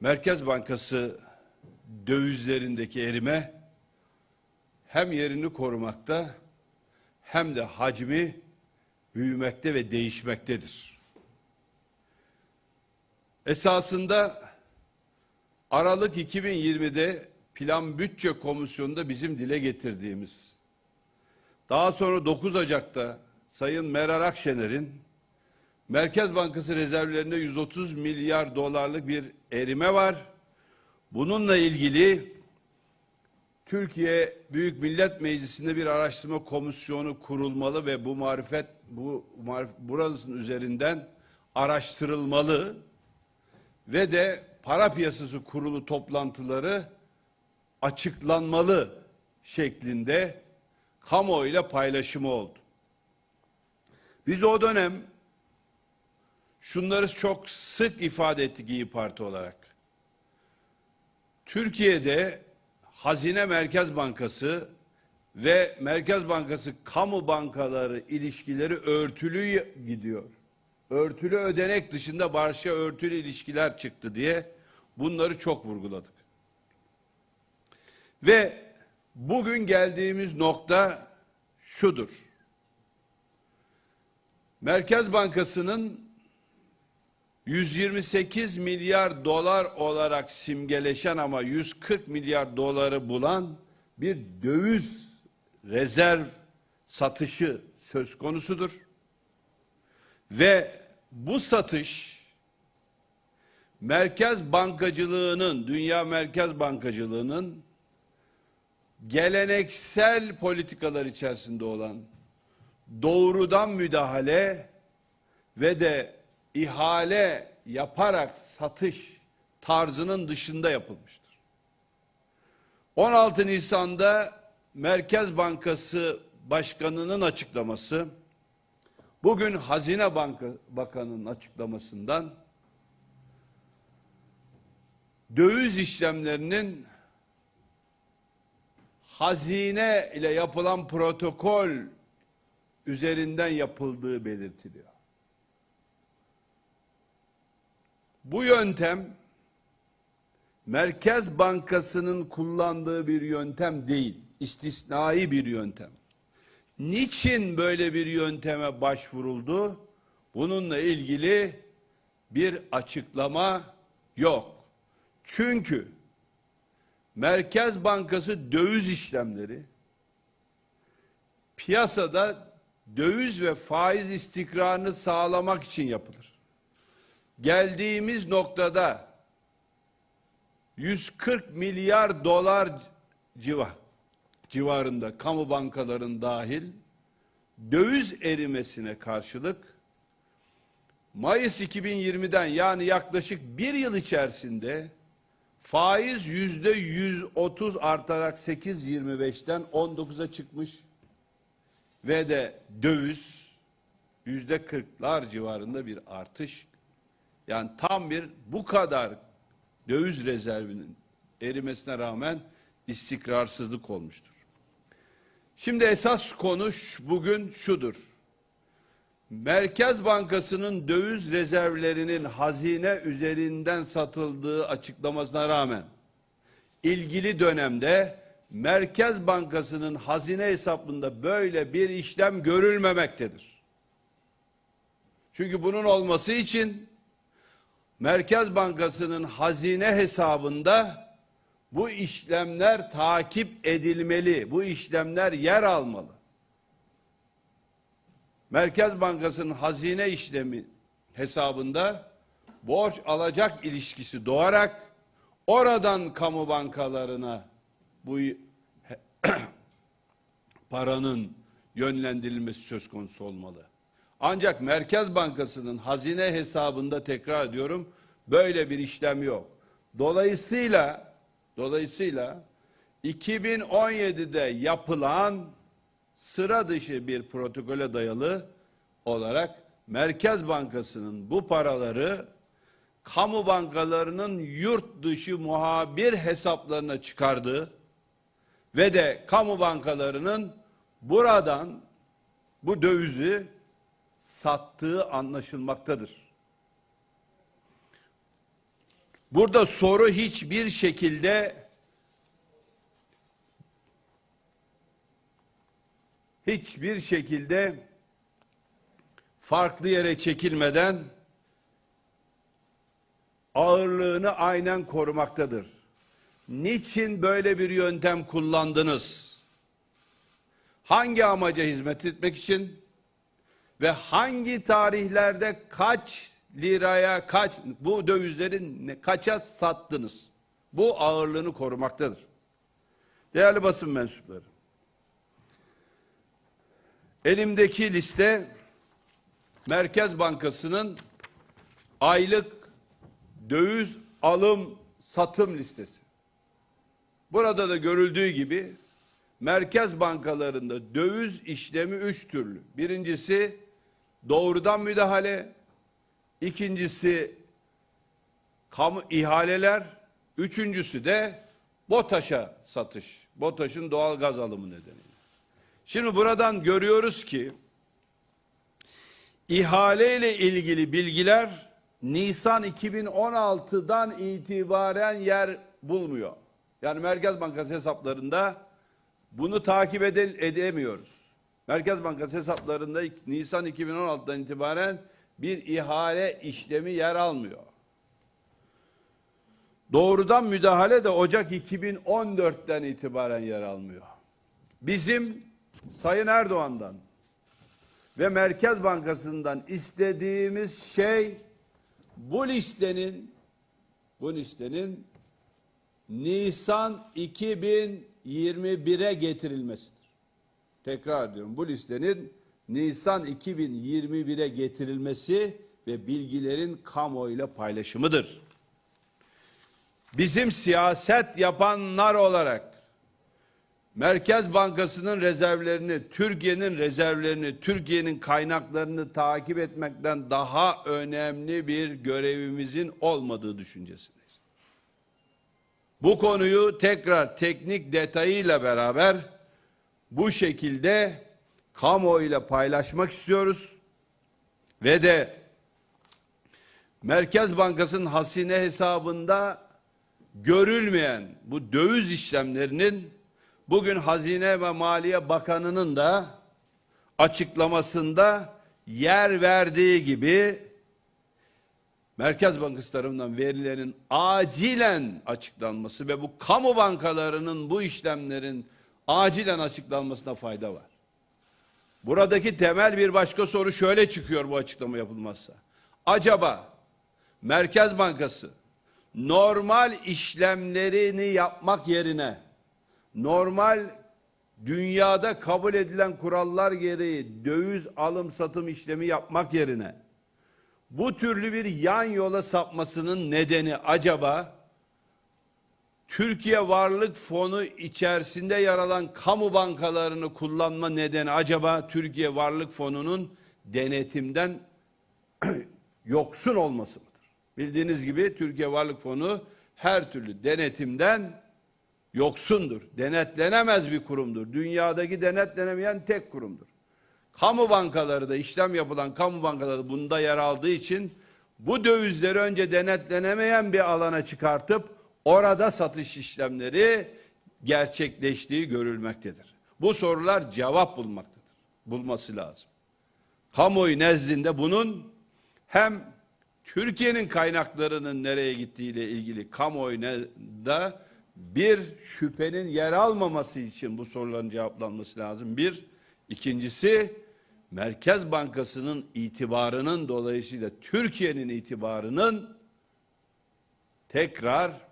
Merkez Bankası dövizlerindeki erime hem yerini korumakta hem de hacmi büyümekte ve değişmektedir. Esasında Aralık 2020'de Plan Bütçe Komisyonu'nda bizim dile getirdiğimiz, daha sonra 9 Ocak'ta Sayın Meral Akşener'in Merkez Bankası rezervlerinde 130 milyar dolarlık bir erime var. Bununla ilgili Türkiye Büyük Millet Meclisi'nde bir araştırma komisyonu kurulmalı ve bu marifet bu marif, burasının üzerinden araştırılmalı ve de para piyasası kurulu toplantıları açıklanmalı şeklinde kamuoyuyla paylaşımı oldu. Biz o dönem şunları çok sık ifade ettik İyi Parti olarak. Türkiye'de Hazine Merkez Bankası ve Merkez Bankası kamu bankaları ilişkileri örtülü gidiyor. Örtülü ödenek dışında başka örtülü ilişkiler çıktı diye bunları çok vurguladık. Ve bugün geldiğimiz nokta şudur. Merkez Bankası'nın 128 milyar dolar olarak simgeleşen ama 140 milyar doları bulan bir döviz rezerv satışı söz konusudur. Ve bu satış merkez bankacılığının, dünya merkez bankacılığının geleneksel politikalar içerisinde olan doğrudan müdahale ve de ihale yaparak satış tarzının dışında yapılmıştır. 16 Nisan'da Merkez Bankası Başkanı'nın açıklaması, bugün Hazine Banka Bakanı'nın açıklamasından döviz işlemlerinin hazine ile yapılan protokol üzerinden yapıldığı belirtiliyor. Bu yöntem Merkez Bankası'nın kullandığı bir yöntem değil, istisnai bir yöntem. Niçin böyle bir yönteme başvuruldu? Bununla ilgili bir açıklama yok. Çünkü Merkez Bankası döviz işlemleri piyasada döviz ve faiz istikrarını sağlamak için yapılır. Geldiğimiz noktada 140 milyar dolar civar, civarında kamu bankaların dahil döviz erimesine karşılık Mayıs 2020'den yani yaklaşık bir yıl içerisinde faiz yüzde 130 artarak 8.25'ten 19'a çıkmış ve de döviz yüzde 40'lar civarında bir artış. Yani tam bir bu kadar döviz rezervinin erimesine rağmen istikrarsızlık olmuştur. Şimdi esas konu bugün şudur. Merkez Bankası'nın döviz rezervlerinin hazine üzerinden satıldığı açıklamasına rağmen ilgili dönemde Merkez Bankası'nın hazine hesabında böyle bir işlem görülmemektedir. Çünkü bunun olması için Merkez Bankası'nın hazine hesabında bu işlemler takip edilmeli. Bu işlemler yer almalı. Merkez Bankası'nın hazine işlemi hesabında borç alacak ilişkisi doğarak oradan kamu bankalarına bu paranın yönlendirilmesi söz konusu olmalı. Ancak Merkez Bankası'nın hazine hesabında tekrar ediyorum böyle bir işlem yok. Dolayısıyla dolayısıyla 2017'de yapılan sıra dışı bir protokole dayalı olarak Merkez Bankası'nın bu paraları kamu bankalarının yurt dışı muhabir hesaplarına çıkardığı ve de kamu bankalarının buradan bu dövizi sattığı anlaşılmaktadır. Burada soru hiçbir şekilde hiçbir şekilde farklı yere çekilmeden ağırlığını aynen korumaktadır. Niçin böyle bir yöntem kullandınız? Hangi amaca hizmet etmek için ve hangi tarihlerde kaç liraya kaç bu dövizlerin kaça sattınız? Bu ağırlığını korumaktadır. Değerli basın mensupları. Elimdeki liste Merkez Bankası'nın aylık döviz alım satım listesi. Burada da görüldüğü gibi merkez bankalarında döviz işlemi üç türlü. Birincisi doğrudan müdahale, ikincisi kamu ihaleler, üçüncüsü de BOTAŞ'a satış. BOTAŞ'ın doğal gaz alımı nedeniyle. Şimdi buradan görüyoruz ki ihale ile ilgili bilgiler Nisan 2016'dan itibaren yer bulmuyor. Yani Merkez Bankası hesaplarında bunu takip ede- edemiyoruz. Merkez Bankası hesaplarında Nisan 2016'dan itibaren bir ihale işlemi yer almıyor. Doğrudan müdahale de Ocak 2014'ten itibaren yer almıyor. Bizim Sayın Erdoğan'dan ve Merkez Bankası'ndan istediğimiz şey bu listenin bu listenin Nisan 2021'e getirilmesidir. Tekrar diyorum bu listenin Nisan 2021'e getirilmesi ve bilgilerin kamuoyuyla paylaşımıdır. Bizim siyaset yapanlar olarak Merkez Bankası'nın rezervlerini, Türkiye'nin rezervlerini, Türkiye'nin kaynaklarını takip etmekten daha önemli bir görevimizin olmadığı düşüncesindeyiz. Bu konuyu tekrar teknik detayıyla beraber bu şekilde kamuoyuyla paylaşmak istiyoruz. Ve de Merkez Bankası'nın hasine hesabında görülmeyen bu döviz işlemlerinin bugün Hazine ve Maliye Bakanı'nın da açıklamasında yer verdiği gibi Merkez Bankası tarafından verilerin acilen açıklanması ve bu kamu bankalarının bu işlemlerin acilen açıklanmasına fayda var. Buradaki temel bir başka soru şöyle çıkıyor bu açıklama yapılmazsa. Acaba Merkez Bankası normal işlemlerini yapmak yerine normal dünyada kabul edilen kurallar gereği döviz alım satım işlemi yapmak yerine bu türlü bir yan yola sapmasının nedeni acaba Türkiye Varlık Fonu içerisinde yer alan kamu bankalarını kullanma nedeni acaba Türkiye Varlık Fonu'nun denetimden yoksun olması mıdır? Bildiğiniz gibi Türkiye Varlık Fonu her türlü denetimden yoksundur. Denetlenemez bir kurumdur. Dünyadaki denetlenemeyen tek kurumdur. Kamu bankaları da işlem yapılan kamu bankaları bunda yer aldığı için bu dövizleri önce denetlenemeyen bir alana çıkartıp orada satış işlemleri gerçekleştiği görülmektedir. Bu sorular cevap bulmaktadır. Bulması lazım. Kamuoyu nezdinde bunun hem Türkiye'nin kaynaklarının nereye gittiğiyle ilgili kamuoyunda bir şüphenin yer almaması için bu soruların cevaplanması lazım. Bir, ikincisi Merkez Bankası'nın itibarının dolayısıyla Türkiye'nin itibarının tekrar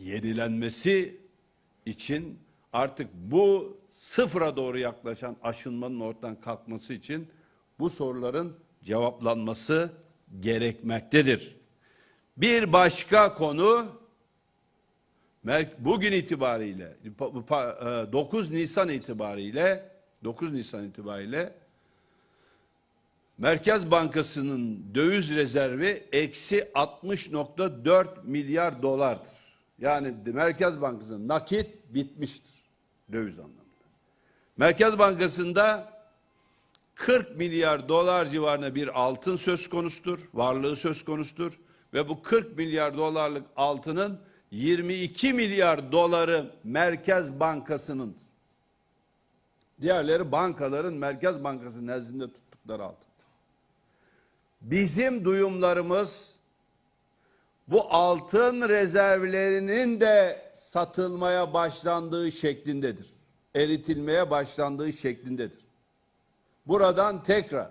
yenilenmesi için artık bu sıfıra doğru yaklaşan aşınmanın ortadan kalkması için bu soruların cevaplanması gerekmektedir. Bir başka konu bugün itibariyle 9 Nisan itibariyle 9 Nisan itibariyle Merkez Bankası'nın döviz rezervi eksi 60.4 milyar dolardır. Yani Merkez Bankası'nın nakit bitmiştir döviz anlamında. Merkez Bankası'nda 40 milyar dolar civarında bir altın söz konusudur, varlığı söz konusudur ve bu 40 milyar dolarlık altının 22 milyar doları Merkez Bankası'nın. Diğerleri bankaların Merkez Bankası nezdinde tuttukları altın. Bizim duyumlarımız bu altın rezervlerinin de satılmaya başlandığı şeklindedir. Eritilmeye başlandığı şeklindedir. Buradan tekrar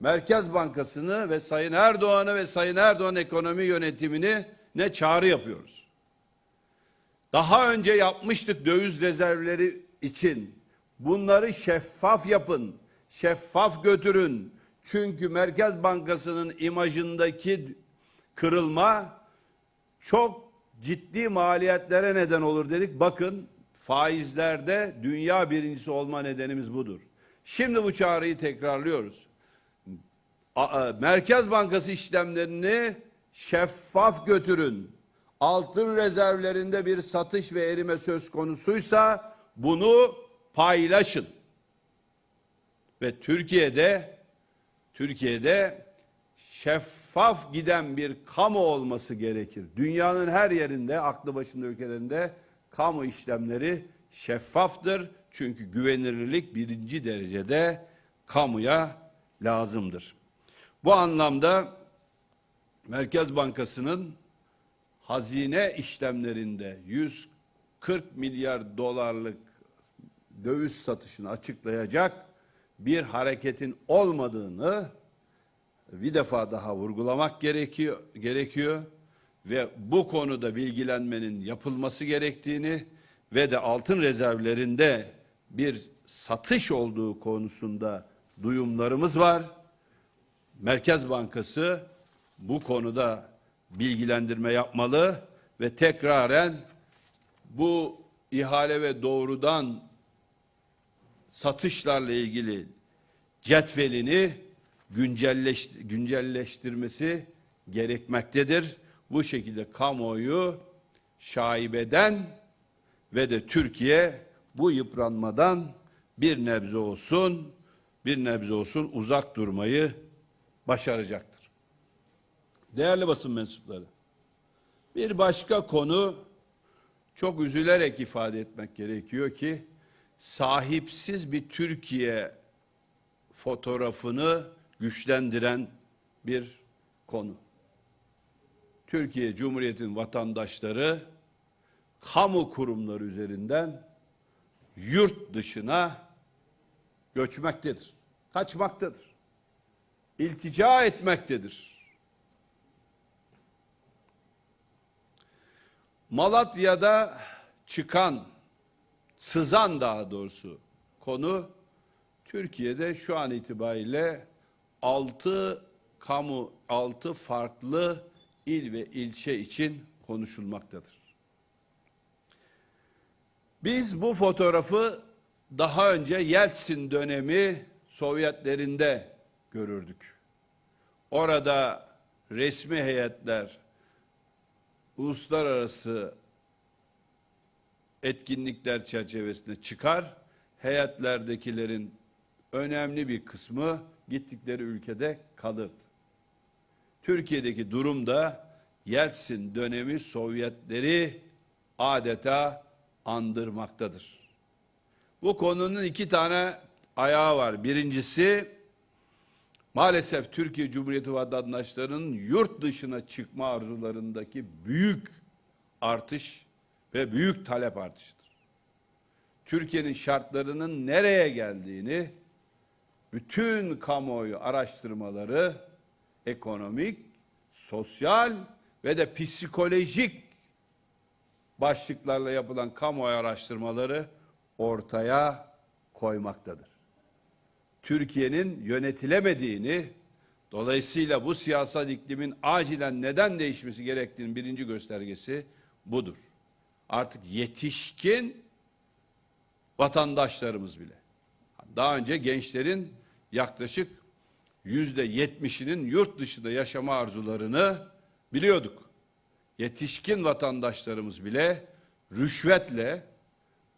Merkez Bankası'nı ve Sayın Erdoğan'ı ve Sayın Erdoğan ekonomi yönetimini ne çağrı yapıyoruz. Daha önce yapmıştık döviz rezervleri için. Bunları şeffaf yapın, şeffaf götürün. Çünkü Merkez Bankası'nın imajındaki kırılma çok ciddi maliyetlere neden olur dedik. Bakın faizlerde dünya birincisi olma nedenimiz budur. Şimdi bu çağrıyı tekrarlıyoruz. Merkez Bankası işlemlerini şeffaf götürün. Altın rezervlerinde bir satış ve erime söz konusuysa bunu paylaşın. Ve Türkiye'de Türkiye'de şeffaf giden bir kamu olması gerekir. Dünyanın her yerinde, aklı başında ülkelerinde kamu işlemleri şeffaftır. Çünkü güvenilirlik birinci derecede kamuya lazımdır. Bu anlamda Merkez Bankası'nın hazine işlemlerinde 140 milyar dolarlık döviz satışını açıklayacak bir hareketin olmadığını bir defa daha vurgulamak gerekiyor gerekiyor ve bu konuda bilgilenmenin yapılması gerektiğini ve de altın rezervlerinde bir satış olduğu konusunda duyumlarımız var. Merkez Bankası bu konuda bilgilendirme yapmalı ve tekraren bu ihale ve doğrudan satışlarla ilgili cetvelini güncelleş, güncelleştirmesi gerekmektedir. Bu şekilde kamuoyu şaibeden ve de Türkiye bu yıpranmadan bir nebze olsun, bir nebze olsun uzak durmayı başaracaktır. Değerli basın mensupları, bir başka konu çok üzülerek ifade etmek gerekiyor ki sahipsiz bir Türkiye fotoğrafını güçlendiren bir konu. Türkiye Cumhuriyeti'nin vatandaşları kamu kurumları üzerinden yurt dışına göçmektedir. Kaçmaktadır. İltica etmektedir. Malatya'da çıkan, sızan daha doğrusu konu Türkiye'de şu an itibariyle 6 kamu 6 farklı il ve ilçe için konuşulmaktadır. Biz bu fotoğrafı daha önce Yeltsin dönemi Sovyetlerinde görürdük. Orada resmi heyetler uluslararası etkinlikler çerçevesinde çıkar. Heyetlerdekilerin önemli bir kısmı gittikleri ülkede kalırdı. Türkiye'deki durum da Yeltsin dönemi Sovyetleri adeta andırmaktadır. Bu konunun iki tane ayağı var. Birincisi maalesef Türkiye Cumhuriyeti vatandaşlarının yurt dışına çıkma arzularındaki büyük artış ve büyük talep artışıdır. Türkiye'nin şartlarının nereye geldiğini bütün kamuoyu araştırmaları ekonomik, sosyal ve de psikolojik başlıklarla yapılan kamuoyu araştırmaları ortaya koymaktadır. Türkiye'nin yönetilemediğini, dolayısıyla bu siyasal iklimin acilen neden değişmesi gerektiğinin birinci göstergesi budur. Artık yetişkin vatandaşlarımız bile. Daha önce gençlerin yaklaşık yüzde yetmişinin yurt dışında yaşama arzularını biliyorduk. Yetişkin vatandaşlarımız bile rüşvetle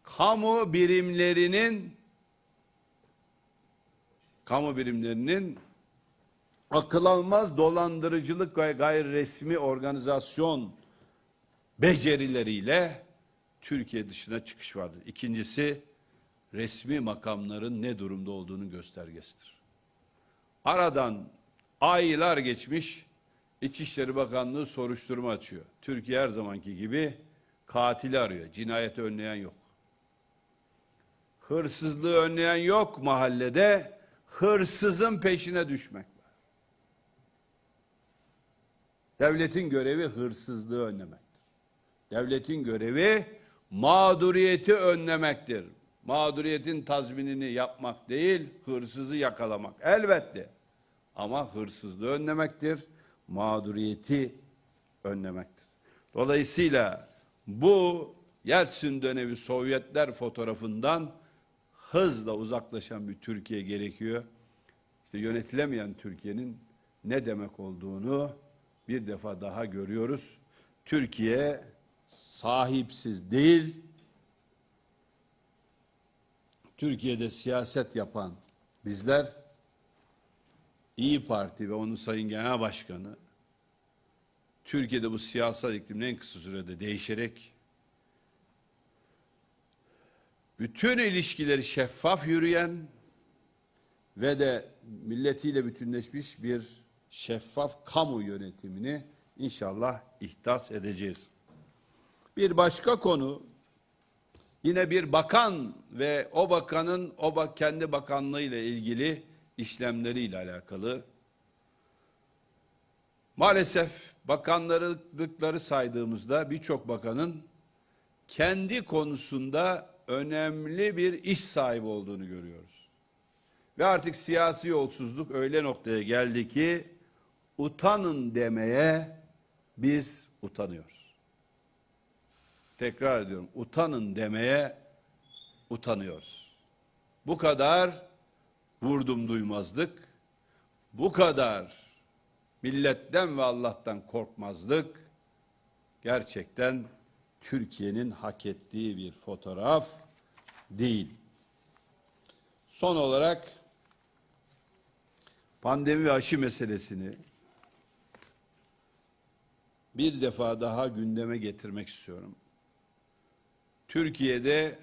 kamu birimlerinin kamu birimlerinin akıl almaz dolandırıcılık ve gayri resmi organizasyon becerileriyle Türkiye dışına çıkış vardır. İkincisi resmi makamların ne durumda olduğunu göstergesidir. Aradan aylar geçmiş İçişleri Bakanlığı soruşturma açıyor. Türkiye her zamanki gibi katili arıyor. Cinayeti önleyen yok. Hırsızlığı önleyen yok mahallede. Hırsızın peşine düşmek var. Devletin görevi hırsızlığı önlemektir. Devletin görevi mağduriyeti önlemektir. Mağduriyetin tazminini yapmak değil, hırsızı yakalamak. Elbette. Ama hırsızlığı önlemektir, mağduriyeti önlemektir. Dolayısıyla bu Yeltsin dönemi Sovyetler fotoğrafından hızla uzaklaşan bir Türkiye gerekiyor. İşte yönetilemeyen Türkiye'nin ne demek olduğunu bir defa daha görüyoruz. Türkiye sahipsiz değil, Türkiye'de siyaset yapan bizler İyi Parti ve onun Sayın Genel Başkanı Türkiye'de bu siyasal iklimin en kısa sürede değişerek bütün ilişkileri şeffaf yürüyen ve de milletiyle bütünleşmiş bir şeffaf kamu yönetimini inşallah ihdas edeceğiz. Bir başka konu yine bir bakan ve o bakanın o bak kendi bakanlığı ile ilgili işlemleriyle alakalı. Maalesef bakanlıkları saydığımızda birçok bakanın kendi konusunda önemli bir iş sahibi olduğunu görüyoruz. Ve artık siyasi yolsuzluk öyle noktaya geldi ki utanın demeye biz utanıyoruz. Tekrar ediyorum utanın demeye utanıyoruz. Bu kadar vurdum duymazlık, bu kadar milletten ve Allah'tan korkmazlık gerçekten Türkiye'nin hak ettiği bir fotoğraf değil. Son olarak pandemi ve aşı meselesini bir defa daha gündeme getirmek istiyorum. Türkiye'de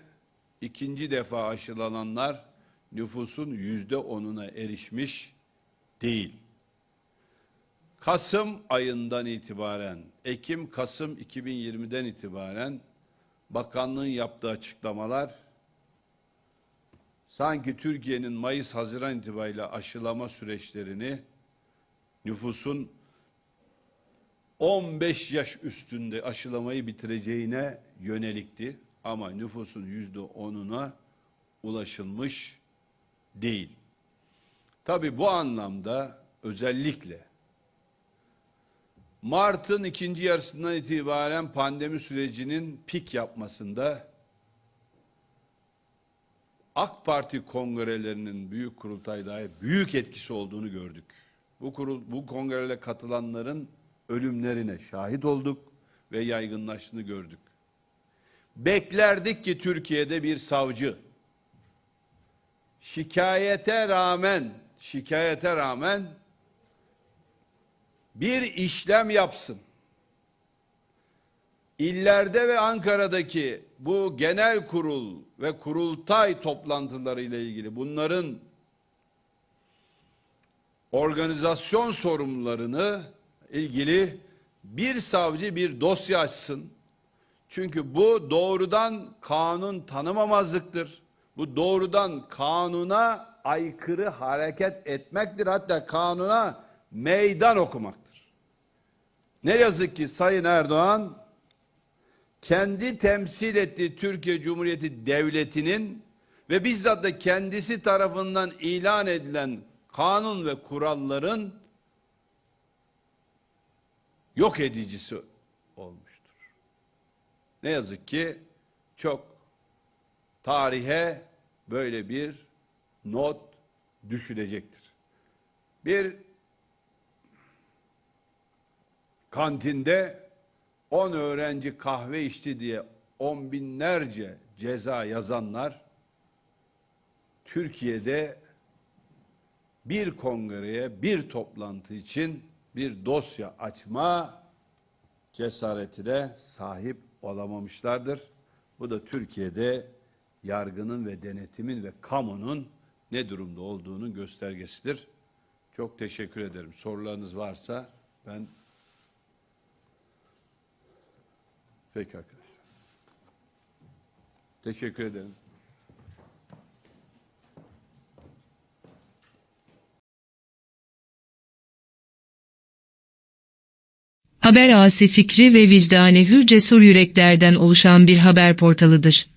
ikinci defa aşılananlar nüfusun yüzde onuna erişmiş değil. Kasım ayından itibaren, Ekim-Kasım 2020'den itibaren bakanlığın yaptığı açıklamalar sanki Türkiye'nin Mayıs-Haziran itibariyle aşılama süreçlerini nüfusun 15 yaş üstünde aşılamayı bitireceğine yönelikti. Ama nüfusun yüzde onuna ulaşılmış değil. Tabi bu anlamda özellikle Mart'ın ikinci yarısından itibaren pandemi sürecinin pik yapmasında AK Parti kongrelerinin büyük kurultayda büyük etkisi olduğunu gördük. Bu kurul bu kongrelere katılanların ölümlerine şahit olduk ve yaygınlaştığını gördük. Beklerdik ki Türkiye'de bir savcı şikayete rağmen şikayete rağmen bir işlem yapsın. İllerde ve Ankara'daki bu genel kurul ve kurultay toplantıları ile ilgili bunların organizasyon sorumlularını ilgili bir savcı bir dosya açsın. Çünkü bu doğrudan kanun tanımamazlıktır. Bu doğrudan kanuna aykırı hareket etmektir. Hatta kanuna meydan okumaktır. Ne yazık ki Sayın Erdoğan kendi temsil ettiği Türkiye Cumhuriyeti Devleti'nin ve bizzat da kendisi tarafından ilan edilen kanun ve kuralların yok edicisi. Ne yazık ki çok tarihe böyle bir not düşülecektir. Bir kantinde 10 öğrenci kahve içti diye on binlerce ceza yazanlar Türkiye'de bir kongreye, bir toplantı için bir dosya açma cesaretine sahip olamamışlardır. Bu da Türkiye'de yargının ve denetimin ve kamunun ne durumda olduğunun göstergesidir. Çok teşekkür ederim. Sorularınız varsa ben Peki arkadaşlar. Teşekkür ederim. Haber Asi fikri ve vicdane hür cesur yüreklerden oluşan bir haber portalıdır.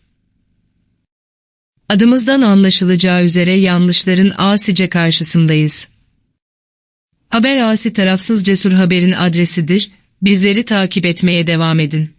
Adımızdan anlaşılacağı üzere yanlışların asice karşısındayız. Haber Asi tarafsız cesur haberin adresidir, bizleri takip etmeye devam edin.